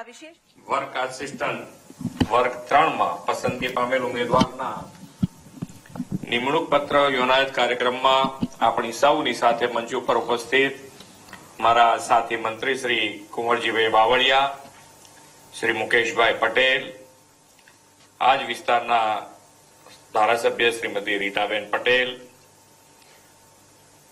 આપના વિશે work assistant વર્ગ ત્રણમાં પસંદગી પામેલ ઉમેદવારના નિમણૂક પત્ર યોનાયત કાર્યક્રમમાં આપણી સૌની સાથે મંચ ઉપર ઉપસ્થિત મારા સાથી મંત્રી શ્રી કુંવરજીભાઈ બાવળિયા, શ્રી મુકેશભાઈ પટેલ આ જ વિસ્તારના ધારાસભ્ય શ્રીમતી રીટાબેન પટેલ,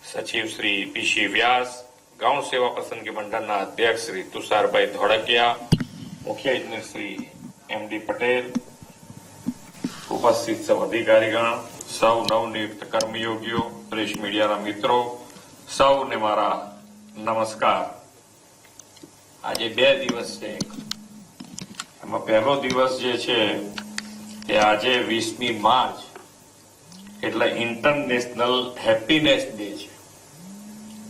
સચિવ શ્રી પીસી વ્યાસ ગૌણ સેવા પસંદગી મંડળના અધ્યક્ષ શ્રી તુષારભાઈ ધોળકિયા મુખ્ય ઇજનેર શ્રી એમ પટેલ, ઉપસ્થિત સૌ અધિકારીગણ, સૌ નવનિયુક્ત કર્મયોગીઓ, પ્રેસ મીડિયાના મિત્રો, સૌને મારા નમસ્કાર. આજે બે દિવસ છે. એમાં પહેલો દિવસ જે છે એ આજે વીસમી માર્ચ, એટલે ઇન્ટરનેશનલ હેપીનેસ ડે છે.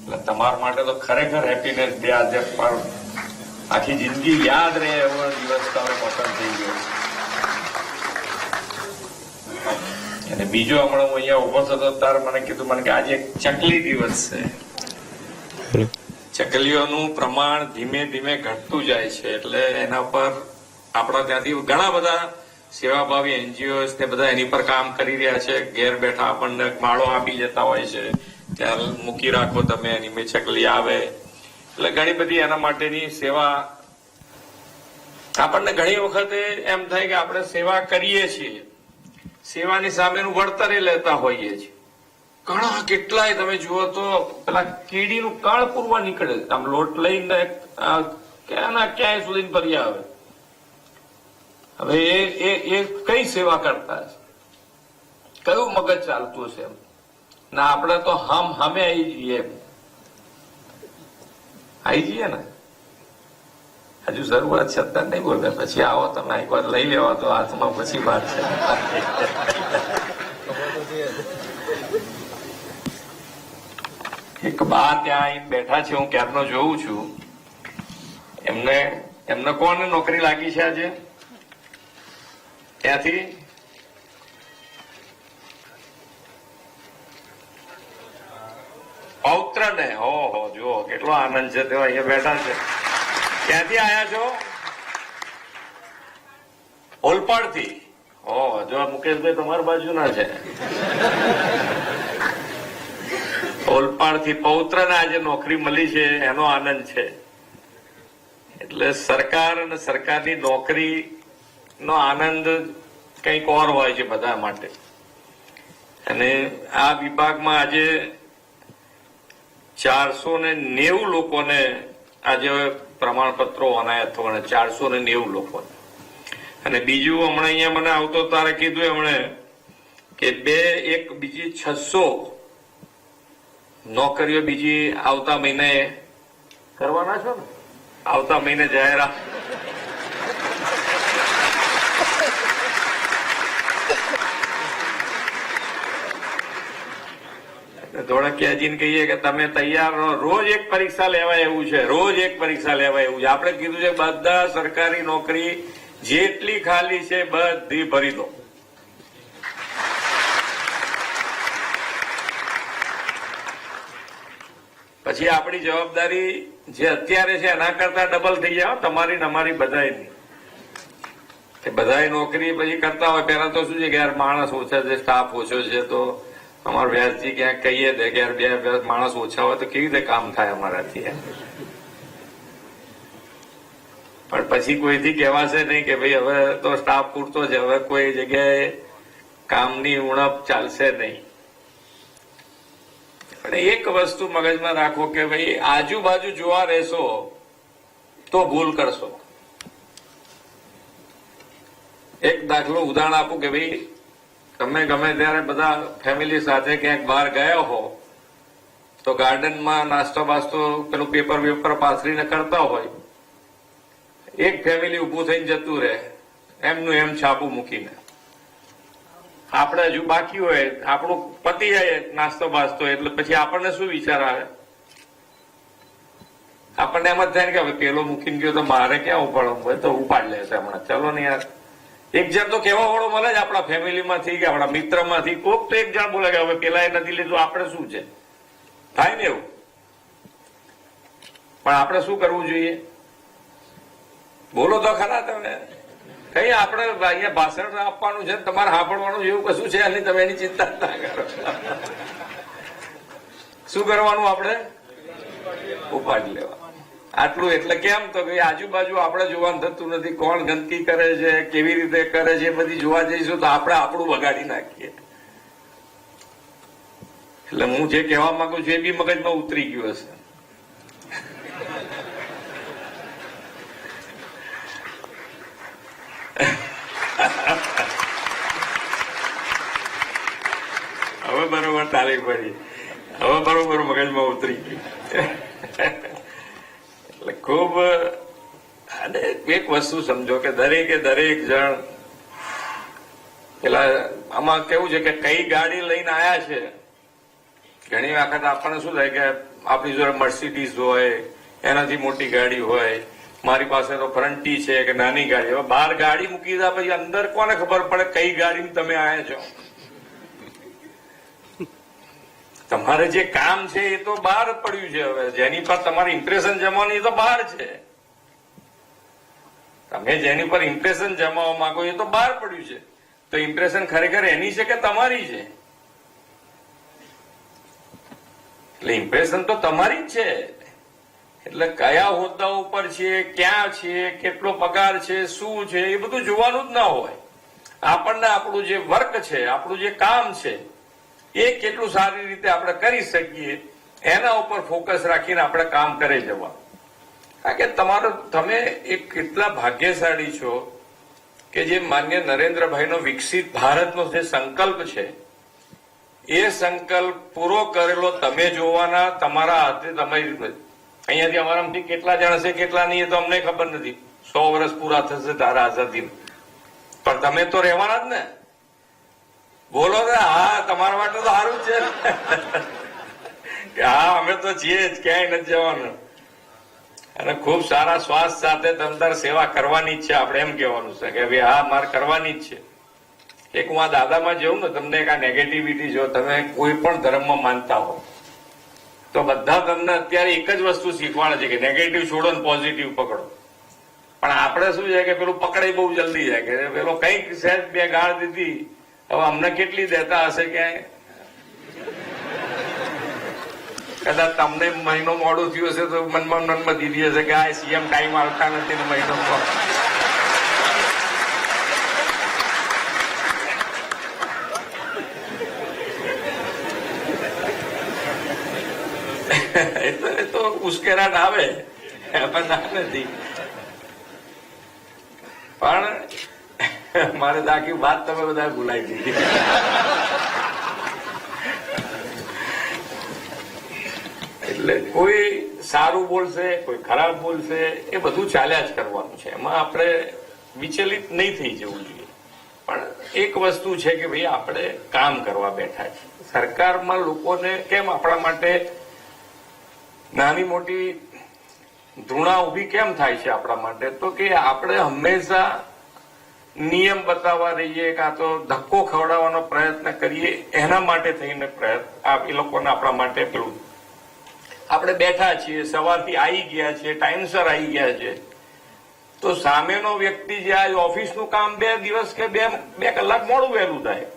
એટલે તમારા માટે તો ખરેખર હેપીનેસ ડે આજે પણ આખી જિંદગી યાદ રહે એવો દિવસ તમે પસંદ થઈ ગયો. અને બીજો હમણાં હું અહીંયા ઊભો થતો ત્યારે મને કીધું, મને કે આજે ચકલી દિવસ છે. ચકલીઓનું પ્રમાણ ધીમે ધીમે ઘટતું જાય છે એટલે એના પર આપણા ત્યાંથી ઘણા બધા સેવાભાવી એનજીઓ ને બધા એની પર કામ કરી રહ્યા છે. ઘેર બેઠા આપણને માળો આપી જતા હોય છે. ત્યાં મૂકી રાખો તમે, એની મેં ચકલી આવે. એટલે ઘણી બધી એના માટેની સેવા આપણને ઘણી વખતે એમ થાય કે આપણે સેવા કરીએ છીએ. સેવાની સામેનું વળતર લેતા હોઈએ છીએ. ઘણા કેટલાય તમે જુઓ તો પેલા કીડીનું કાળ પૂરવા નીકળે. આમ લોટ લઈને ક્યાંના ક્યાંય સુધી ફરી આવે. હવે એ એ કઈ સેવા કરતા છે? કયું મગજ ચાલતું છે એમ? ના, આપણે તો હમ હમે આવી જઈએ આવી જઈએ ને. હજુ શરૂઆત છે, અત્યારે નહીં બોલે પછી આવો તમે, એક વાર લઈ લેવા તો હાથમાં પછી વાત છે. એક બા ત્યાં આવીને બેઠા છે, હું ક્યારનો જોઉં છું. એમને એમને કોને નોકરી લાગી છે આજે? ત્યાંથી પૌત્ર ને? હો હો જુઓ, કેટલો આનંદ છે તેઓ અહીંયા બેઠા છે. ક્યાંથી આવ્યા છો? ઓલપાડથી ઓ જો મુકેશભાઈ તમારી બાજુના છે. ઓલપાડથી પૌત્ર ને આજે નોકરી મળી છે, એનો આનંદ છે. એટલે સરકાર અને સરકારની નોકરી નો આનંદ કંઈક ઓર હોય છે બધા માટે. અને આ વિભાગમાં આજે ચારસો ને નેવું લોકોને આજે પ્રમાણપત્રો અનાયત થવાના, ચારસો ને નેવું લોકોને. અને બીજું હમણાં અહીંયા મને આવતો તારે કીધું એમણે કે બે એક બીજી છસો નોકરીઓ બીજી આવતા મહિને કરવાના છો ને? આવતા મહિને જાહેરાત ધોળકિયાજીને કહીએ કે તમે તૈયાર રહો. રોજ એક પરીક્ષા લેવાય એવું છે. રોજ એક પરીક્ષા લેવાય એવું છે. આપણે કીધું છે બધા સરકારી નોકરી જેટલી ખાલી છે બધી ભરી દો. પછી આપણી જવાબદારી જે અત્યારે છે એના કરતા ડબલ થઈ જાય. તમારી અમારી બધાની કે બધાય નોકરી પછી કરતા હોય. પહેલા તો શું છે કે યાર માણસ ઓછા છે સ્ટાફ ઓછો છે, તો અમારા વ્યાસજી ક્યાંક કહીએ દે કે બે વ્યાસ માણસ ઓછા હોય તો કેવી રીતે કામ થાય અમારાથી? પણ પછી કોઈથી કહેવાશે નહીં કે ભાઈ હવે તો સ્ટાફ પૂરતો છે, હવે કોઈ જગ્યાએ કામની ઉણપ ચાલશે નહીં. પણ એક વસ્તુ મગજમાં રાખો કે ભાઈ આજુબાજુ જોવા રહેશો તો ભૂલ કરશો. એક દાખલો ઉદાહરણ આપું કે ભાઈ તમે ગમે ત્યારે બધા ફેમિલી સાથે ક્યાંક બહાર ગયા હો, તો ગાર્ડનમાં નાસ્તો બાસ્તો પેલું પેપર વેપર પાથરીને કરતા હોય. એક ફેમિલી ઉભું થઈને જતું રહે, એમનું એમ છાપું મૂકીને. આપણે હજુ બાકી હોય, આપણું પતી જાય નાસ્તો બાસ્તો, એટલે પછી આપણને શું વિચાર આવે? આપણને એમ જ થાય કે હવે પેલો મૂકીને ગયો તો મારે ક્યાં ઉપાડવું હોય? તો ઉપાડ લેશે હમણાં. ચલો ને યાર. એક જણ તો કેવા વાળો મળે જ આપણા ફેમિલીમાંથી કે આપણા મિત્રમાંથી. કોક તો એક જણ બોલે કે હવે પેલા એ નથી લીધું, આપણે શું છે? થાય ને એવું? પણ આપણે શું કરવું જોઈએ? બોલો તો ખરા તમે. કઈ આપણે અહીંયા ભાષણ આપવાનું છે તમારે સાંભળવાનું એવું કશું છે એની તમે એની ચિંતા ના કરો. શું કરવાનું આપણે? ઉપાડી લેવા. આટલું એટલે કેમ? તો કે આજુબાજુ આપણે જોવાનું થતું નથી. કોણ ગંદકી કરે છે, કેવી રીતે કરે છે બધી જોવા જઈશું તો આપણે આપણું બગાડી નાખીએ. એટલે હું જે કહેવા માંગુ છું એ બી મગજમાં ઉતરી ગયું હશે. હવે બરોબર તારી પડી. હવે બરોબર મગજમાં ઉતરી ગયું. એટલે ખૂબ, અને એક વસ્તુ સમજો કે દરેકે દરેક જણ, પેલા આમાં કેવું છે કે કઈ ગાડી લઈને આયા છે, ઘણી વખત આપણને શું થાય કે આપણી જોડે મર્સિડીઝ હોય, એનાથી મોટી ગાડી હોય, મારી પાસે તો ફ્રન્ટી છે કે નાની ગાડી, હવે બહાર ગાડી મૂકી દીધા પછી અંદર કોને ખબર પડે કઈ ગાડીમાં તમે આયા છો? તમારે જે કામ છે એ તો બહાર પડ્યું છે હવે. જેની પર તમારે ઇમ્પ્રેશન જમાવવાનું એ તો બહાર છે. તમે જેની પર ઇમ્પ્રેશન જમાવવા માંગો એ તો બહાર પડ્યું છે. તો ઇમ્પ્રેશન ખરેખર એની છે કે તમારી છે? એટલે ઇમ્પ્રેશન તો તમારી જ છે. એટલે કયા હોદ્દા ઉપર છે, ક્યાં છે, કેટલો પગાર છે, શું છે, એ બધું જોવાનું જ ના હોય. આપણને આપણું જે વર્ક છે, આપણું જે કામ છે એ કેટલું સારી રીતે આપણે કરી શકીએ, એના ઉપર ફોકસ રાખીને આપણે કામ કરે જવા કારણ કે તમારો, તમે એક કેટલા ભાગ્યશાળી છો કે જે માન્ય નરેન્દ્રભાઈનો વિકસિત ભારતનો જે સંકલ્પ છે, એ સંકલ્પ પૂરો કરેલો તમે જોવાના તમારા હાથે તમારી અહીંયાથી અમારામાંથી કેટલા જણા છે કેટલા નહીં એ તો અમને ખબર નથી. સો વર્ષ પૂરા થશે તારા આઝાદી પણ તમે તો રહેવાના જ ને. બોલો ને હા, તમારા માટે તો સારું છે કે હા, અમે તો છીએ જ, ક્યાંય નથી જવાનું. અને ખૂબ સારા શ્વાસ સાથે તમતાર સેવા કરવાની જ છે, આપણે એમ કહેવાનું છે કે ભાઈ, હા, મારે કરવાની જ છે. એક હું આ દાદામાં જોઉં ને, તમને એક આ નેગેટિવિટી જો તમે કોઈ પણ ધર્મમાં માનતા હો, તો બધા તમને અત્યારે એક જ વસ્તુ શીખવાડે છે કે નેગેટિવ છોડો ને પોઝિટિવ પકડો. પણ આપણે શું છે કે પેલું પકડાઈ બહુ જલ્દી જાય કે પેલો કંઈક સેજ બે ગાળ દીધી હવે અમને કેટલી દેતા હશે ક્યાંય? કદાચ તમને મહિનો મોડું થયું હશે તો મનમાં મનમાં દીધી હશે કે આ સીએમ ટાઈમ આવતા નથી ને મહિનો તો ઉશ્કેરાટ આવે, પણ નથી. પણ મારે તો આખી વાત તમે બધા ભૂલાઈ દીધી એટલે કોઈ સારું બોલશે, કોઈ ખરાબ બોલશે, એ બધું ચાલ્યા જ કરવાનું છે. એમાં આપણે વિચલિત નહીં થઈ જવું જોઈએ. પણ એક વસ્તુ છે કે ભાઈ, આપણે કામ કરવા બેઠા છીએ સરકારમાં લોકોને કેમ આપણા માટે નાની મોટી ધૃણા ઊભી કેમ થાય છે આપણા માટે? તો કે આપણે હંમેશા નિયમ બતાવવા રહીએ કાં તો ધક્કો ખવડાવવાનો પ્રયત્ન કરીએ, એના માટે થઈને પ્રયત્ન એ લોકોને આપણા માટે પેલું. આપણે બેઠા છીએ, સવારથી આવી ગયા છીએ ટાઈમસર આવી ગયા છે. તો સામેનો વ્યક્તિ જે આ ઓફિસનું કામ બે દિવસ કે બે બે કલાક મોડું વહેલું થાય,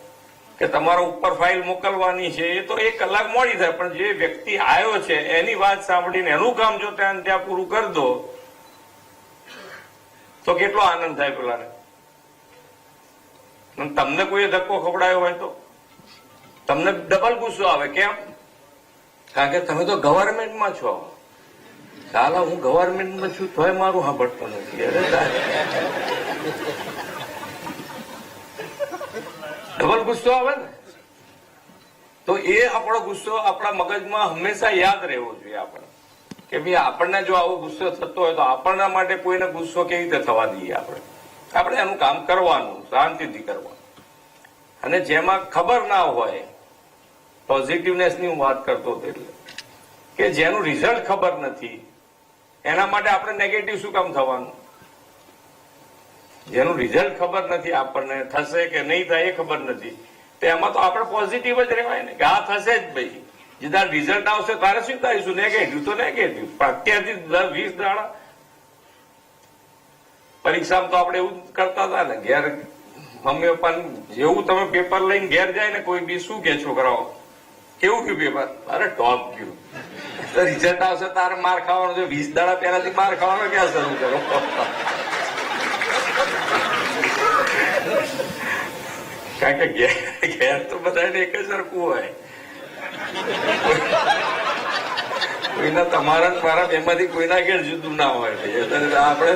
કે તમારો ઉપર ફાઇલ મોકલવાની છે, એ તો એક કલાક મોડી થાય, પણ જે વ્યક્તિ આવ્યો છે, એની વાત સાંભળીને એનું કામ જો ત્યાં ત્યાં પૂરું કરી દો, તો કેટલો આનંદ થાય પેલાને. તમને કોઈ ધક્કો ખવડાયો હોય તો? તમને ડબલ ગુસ્સો આવે, કેમ? કારણ કે તમે તો ગવર્મેન્ટમાં છો. કાલે હું ગવર્મેન્ટમાં છું, તોય મારું સાંભળતો નથી. ડબલ ગુસ્સો આવે ને? તો એ આપણો ગુસ્સો આપણા મગજમાં હંમેશા યાદ રહેવો જોઈએ આપણે. કે ભાઈ આપણને જો આવો ગુસ્સો થતો હોય તો આપણના માટે કોઈને ગુસ્સો કેવી રીતે થવા દઈએ આપણે? આપણે એનું કામ કરવાનું, શાંતિથી કરવાનું. અને જેમાં ખબર ના હોય પોઝિટિવનેસની હું વાત કરતો હતો એટલે, કે જેનું રિઝલ્ટ ખબર નથી, એના માટે આપણે નેગેટિવ શું કામ થવાનું? જેનું રિઝલ્ટ ખબર નથી, આપણને થશે કે નહીં થાય એ ખબર નથી. તો એમાં તો આપણે પોઝિટિવ જ રહેવાય ને, કે આ થશે જ ભાઈ. જેદાર રિઝલ્ટ આવશે, તારે શું કરીશું નેગેટિવ તો નેગેટિવ અત્યારથી વીસ દાડા પરીક્ષામાં તો આપણે એવું કરતા હતા ને, ઘેર મમ્મી પપ્પા જેવું તમે પેપર લઈને ઘેર જાય ને, કોઈ બી શું કે છોકરાઓ? કેવું ગયું પેપર અરે ટોપ ગયું રિઝલ્ટ આવશે તારે માર ખાવાનો છે, વીસ દાડા પહેલાથી માર ખાવાનો ક્યાં શરૂ કરો? કારણ કે ઘેર ઘેર તો બધાને એક જ સરખું હોય. કોઈના તમારા મારા બેમાંથી કોઈના ઘેર જુદું ના હોય. આપણે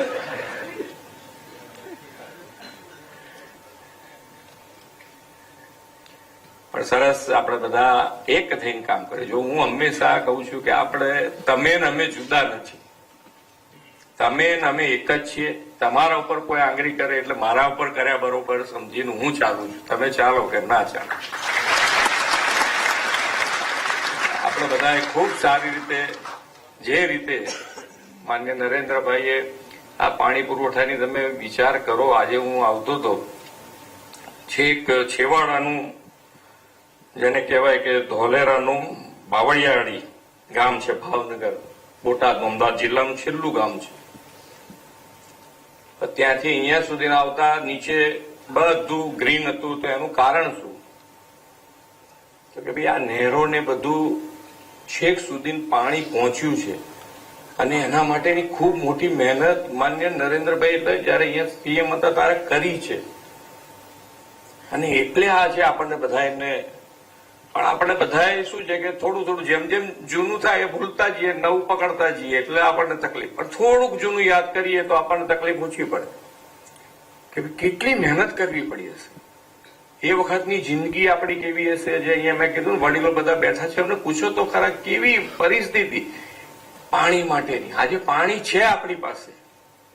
પણ સરસ આપણે બધા એક થઈને કામ કરે. જો હું હંમેશા કહું છું કે આપણે તમે ને અમે જુદા નથી. તમે ને અમે એક જ છીએ. તમારા ઉપર કોઈ આંગળી કરે એટલે મારા ઉપર કર્યા બરોબર સમજીને હું ચાલું છું. તમે ચાલો કે ના ચાલો. આપણે બધાએ ખૂબ સારી રીતે, જે રીતે માન્ય નરેન્દ્રભાઈએ આ પાણી પુરવઠાની તમે વિચાર કરો, આજે હું આવતો હતો છેક છેવાડાનું જેને કહેવાય કે ધોલેરાનું બાવળિયાળી ગામ છે, ભાવનગર. બોટાદ, અમદાવાદ જિલ્લાનું છેલ્લું ગામ છે. ત્યાંથી અહીંયા સુધી આવતા નીચે બધું ગ્રીન હતું, તો એનું કારણ શું? તો કે ભાઈ, આ નહેરો ને બધું છેક સુધી પાણી પહોંચ્યું છે. અને એના માટેની ખૂબ મોટી મહેનત માન્ય નરેન્દ્રભાઈ એટલે જયારે અહીંયા સીએમ હતા, ત્યારે કરી છે. અને એટલે આ છે આપણને બધા એમને આપણે બધાએ શું છે કે થોડું થોડું જેમ જેમ જૂનું થાય એ ભૂલતા જઈએ, નવું પકડતા જઈએ, એટલે આપણને તકલીફ. પણ થોડુંક જૂનું યાદ કરીએ તો આપણને તકલીફ ઓછી પડે. કે કેટલી મહેનત કરવી પડી હશે. એ વખતની જિંદગી આપણી કેવી હશે? જે અહીંયા મેં કીધું વડીલો બધા બેઠા છે, એમને પૂછો તો ખરા કેવી પરિસ્થિતિ? પાણી માટેની. આજે પાણી છે આપણી પાસે.